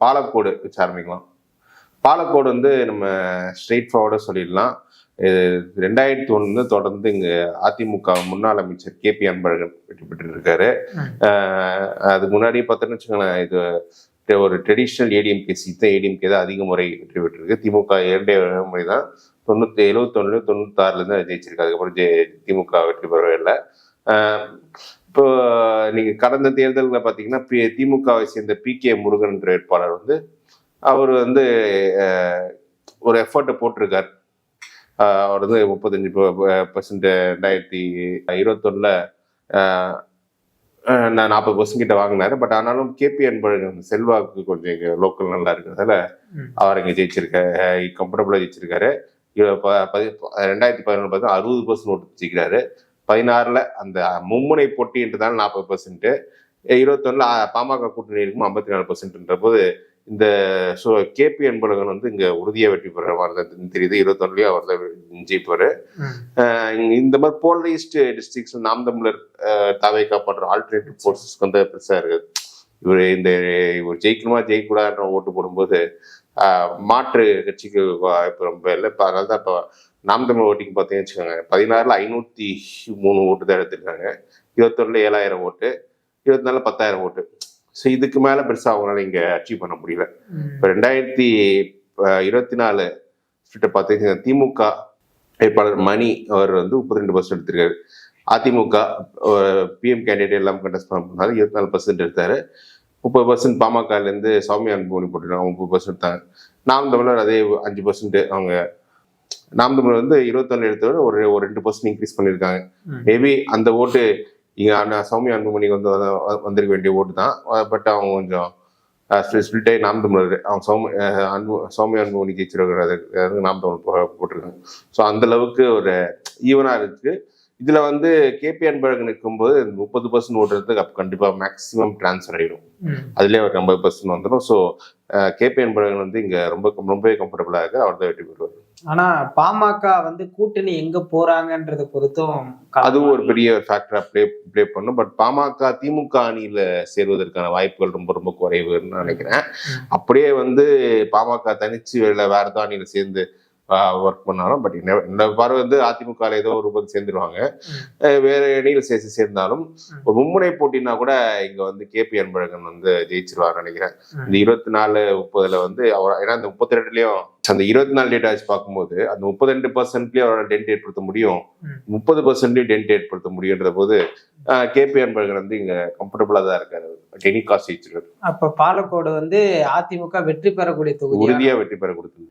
பாலக்கோடு வச்சு ஆரம்பிக்கலாம். பாலக்கோடு வந்து நம்ம ஸ்ட்ரெயிட் ஃபார்வர்டாக சொல்லிடலாம். இது ரெண்டாயிரத்தி ஒன்று தொடர்ந்து இங்கே அதிமுக முன்னாள் அமைச்சர் கே பி அன்பழகன் வெற்றி பெற்று இருக்காரு ம். ஆஹ் அதுக்கு முன்னாடி பார்த்தோன்னு வச்சுக்கோங்களேன் இது ஒரு ட்ரெடிஷ்னல் ஏடிஎம்கே சீட் தான் ஏடிஎம்கே தான் அதிக முறை வெற்றி பெற்றிருக்கு. திமுக இரண்டே முறை தான் தொண்ணூத்தி எழுபத்தொன்னு தொண்ணூத்தாறுல இருந்து ஜெயிச்சிருக்கு. அதுக்கப்புறம் ஜெய திமுக வெற்றி பெறவே இல்லை. ஆஹ் இப்போ நீங்க கடந்த தேர்தலில் பார்த்தீங்கன்னா பி திமுகவை சேர்ந்த பி கே முருகன் என்ற வேட்பாளர் வந்து அவர் வந்து ஒரு எஃபர்ட்டை போட்டிருக்கார். அவர் வந்து முப்பத்தஞ்சு பர்சன்ட் ரெண்டாயிரத்தி இருபத்தொன்னுல நான் நாற்பது பர்சன்ட் கிட்ட வாங்கினாரு. பட் ஆனாலும் கேபி அன்பழகன் செல்வாக்கு கொஞ்சம் இங்கே லோக்கல் நல்லா இருக்கிறதால. அவர் இங்கே ஜெயிச்சிருக்காரு. கம்ஃபர்டபுளாக ஜெயிச்சிருக்காரு ரெண்டாயிரத்தி பதினொன்று பார்த்தா அறுபது பர்சன்ட் ஓட்டு ஜெயிக்கிறாரு. பதினாறுல அந்த மும்முனை போட்டின்றதால நாற்பது பர்சன்ட் இருபத்தொன்னுல பாமக கூட்டணி இருக்கும் ஐம்பத்தி நாலு பர்சன்ட்ன்ற போது இந்த ஸோ கேபி அன்பழகன் வந்து இங்க உறுதியா வெற்றி பெற மாதிரி தான் தெரியுது. இருபத்தொன்னுலயும் அவர் தான் ஜெயிப்பாரு இந்த மாதிரி போலரைஸ்ட் டிஸ்ட்ரிக்ஸ் நாம் தமிழர் தாவை காப்பாற்ற ஆல்டர்னேட்டிவ் ஃபோர்ஸஸ்க்கு வந்து பெருசா இருக்குது இவர் இந்த இவர் ஜெயிக்கணுமா ஜெயிக்கக்கூடாதுன்ற ஓட்டு போடும்போது மாற்று கட்சிக்கு வாய்ப்பு ரொம்ப இல்லை. இப்போ அதனால தான் இப்போ நாம் தமிழ் ஓட்டிங் பார்த்தீங்கன்னு வச்சுக்கோங்க பதினாறுல ஐநூத்தி மூணு ஓட்டு தான் எடுத்திருக்காங்க. இருபத்தொன்னுல ஏழாயிரம் ஓட்டு இருபத்தி நாலுல பத்தாயிரம் ஓட்டு. ஸோ இதுக்கு மேல பெருசா அவங்களால இங்க அச்சீவ் பண்ண முடியல. இப்போ ரெண்டாயிரத்தி இருபத்தி நாலு பார்த்தீங்கன்னா திமுக வேட்பாளர் மணி அவர் வந்து முப்பத்தி ரெண்டு பர்சன்ட் எடுத்திருக்காரு. அதிமுக பிஎம் கேண்டிடேட் எல்லாம் கண்டஸ்ட் பண்ணாரு இருபத்தி நாலு பர்சன்ட் எடுத்தாரு. முப்பது பர்சன்ட் பாமகலேருந்து சௌமியா அன்புமணி போட்டுருக்காங்க. முப்பது பர்சன்ட் எடுத்தாங்க நாம் தமிழர் அதே அஞ்சு பர்சன்ட் அவங்க நாம் தமிழர் வந்து இருபத்தொன்னு எடுத்தோட ஒரு ஒரு ரெண்டு பர்சன்ட் இன்க்ரீஸ் பண்ணியிருக்காங்க. மேபி அந்த ஓட்டு இங்க அண்ணா சௌமியா அன்புமணிக்கு வந்து வந்திருக்க வேண்டிய ஓட்டு தான். பட் அவங்க கொஞ்சம் ஸ்பிளிட்டே நாம் தமிழர். அவங்க சௌம அன்பு சௌமியா அன்புமணி ஜெயிச்சிருக்கிறது நாம் தமிழ் போ- போட்டிருக்காங்க. ஸோ அந்த அளவுக்கு ஒரு ஈவனா இருக்கு. இதுல வந்து கேபி அன்பழகன் இருக்கும்போது முப்பது பர்சன்ட் ஓட்டுறதுக்கு அப்போ கண்டிப்பா மேக்ஸிமம் டிரான்ஸ்ஃபர் ஆயிடும். அதுலேயே ஒரு ஐம்பது பர்சன்ட் வந்துடும். ஸோ கேபி அன்பழகன் வந்து இங்க ரொம்ப ரொம்பவே கம்ஃபர்டபுளா இருக்கு அவர் தான் வெற்றி பெறுவார். ஆனா பாமக வந்து கூட்டணி எங்க போறாங்கன்றத பொறுத்தும் அதுவும் ஒரு பெரிய ஃபேக்டரா ப்ளே ப்ளே பண்ணும். பட் பாமக திமுக அணியில சேர்வதற்கான வாய்ப்புகள் ரொம்ப ரொம்ப குறைவுன்னு நான் நினைக்கிறேன். அப்படியே வந்து பாமக தனிச்சு வேற ஏதோ அணியில சேர்ந்து ஒர்க் பண்ணாலும் பட் இந்த பார்வை வந்து அதிமுக ஏதோ ஒரு பக்கம் சேர்ந்துருவாங்க. வேற அணியில சேர்த்து சேர்ந்தாலும். ஒரு மும்முனை போட்டினா கூட இங்க வந்து கேபி அன்பழகன் வந்து ஜெயிச்சிருவார் நினைக்கிறேன். இந்த இருபத்தி நாலு முப்பதுல வந்து அவர் ஏன்னா இந்த முப்பத்தி ரெண்டுலயும் அந்த இருபத்தி நாலு டேட்டா வச்சு பார்க்கும்போது அந்த முப்பத்தி ரெண்டு பர்சன்ட்லயும் அவரோட டென்ட் ஏற்படுத்த முடியும். முப்பது பர்சன்ட்லயும் டென்ட் ஏற்படுத்த முடியுன்ற போது கேபி அன்பழகன் வந்து இங்க கம்ஃபர்டபுளா தான் இருக்காரு டெனி காஸ்ட் ஜெயிச்சிருக்காரு அப்ப பாலக்கோடு வந்து அதிமுக வெற்றி பெறக்கூடிய தொகுதி உறுதியா வெற்றி பெற கொடுத்தது